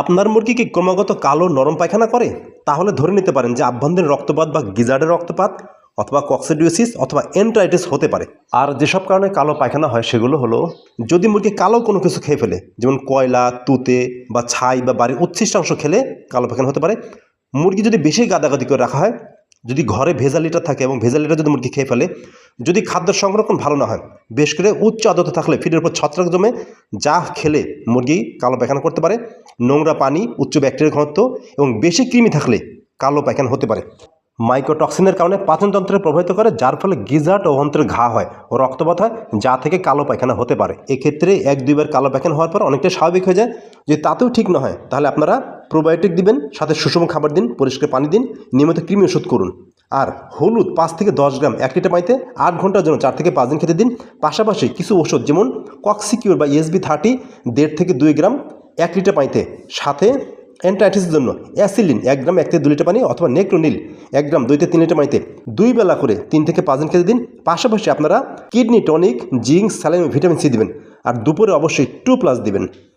আপনার মুরগি কি ক্রমাগত কালো নরম পায়খানা করে? তাহলে ধরে নিতে পারেন যে আভ্যন্তরীণ রক্তপাত বা গিজার্ডের রক্তপাত অথবা কক্সিডিওসিস অথবা এন্ট্রাইটিস হতে পারে। আর যেসব কারণে কালো পায়খানা হয় সেগুলো হলো, যদি মুরগি কালো কোনো কিছু খেয়ে ফেলে, যেমন কয়লা, তুতে বা ছাই বা বাড়ির উচ্ছিষ্টাংশ খেলে কালো পায়খানা হতে পারে। মুরগি যদি বেশি গাদাগাদি করে রাখা হয় যদি ঘরে ভেজা লিটার থাকে এবং ভেজা লিটার যদি মুরগি খেয়ে ফেলে, যদি খাদ্য সংরক্ষণ ভালো না হয়, বেশ করে উচ্চ আদ্রতা থাকলে ফিডের উপর ছত্রাক জমে যা খেলে মুরগি কালো পায়খানা করতে পারে, নোংরা পানি, উচ্চ ব্যাকটেরিয়া ঘনত্ব এবং বেশি কৃমি থাকলে কালো পায়খানা হতে পারে। মাইক্রোটক্সিনের কারণে পাচনতন্ত্রে প্রভাবিত করে, যার ফলে গিজার্ট ও অন্ত্রের ঘা হয় ও রক্তপাত হয়, যা থেকে কালো পায়খানা হতে পারে। এক্ষেত্রে এক দুইবার কালো পায়খানা হওয়ার পর অনেকটা স্বাভাবিক হয়ে যায়। যদি তাতেও ঠিক না হয়, তাহলে আপনারা প্রোবায়োটিক দিবেন, সাথে সুষম খাবার দিন, পরিষ্কার পানি দিন, নিয়মিত কৃমি ওষুধ করুন। আর হলুদ পাঁচ থেকে দশ গ্রাম এক লিটার পানিতে আট ঘণ্টার জন্য চার থেকে পাঁচ দিন খেতে দিন। পাশাপাশি কিছু ওষুধ যেমন কক্সিকিউর বা ইএসবি থার্টি দেড় থেকে দুই গ্রাম এক লিটার পানিতে। সাথে অ্যান্টাইটিসের জন্য অ্যাসিলিন এক গ্রাম এক থেকে দুই লিটার পানি অথবা নেক্রোনিল এক গ্রাম দুই থেকে তিন লিটার পানিতে। দুই বেলা করে তিন থেকে পাঁচ দিন খেতে দিন। পাশাপাশি আপনারা kidney, tonic, zinc, saline vitamin C দিবেন। আর দুপুরে অবশ্যই টু প্লাস দিবেন।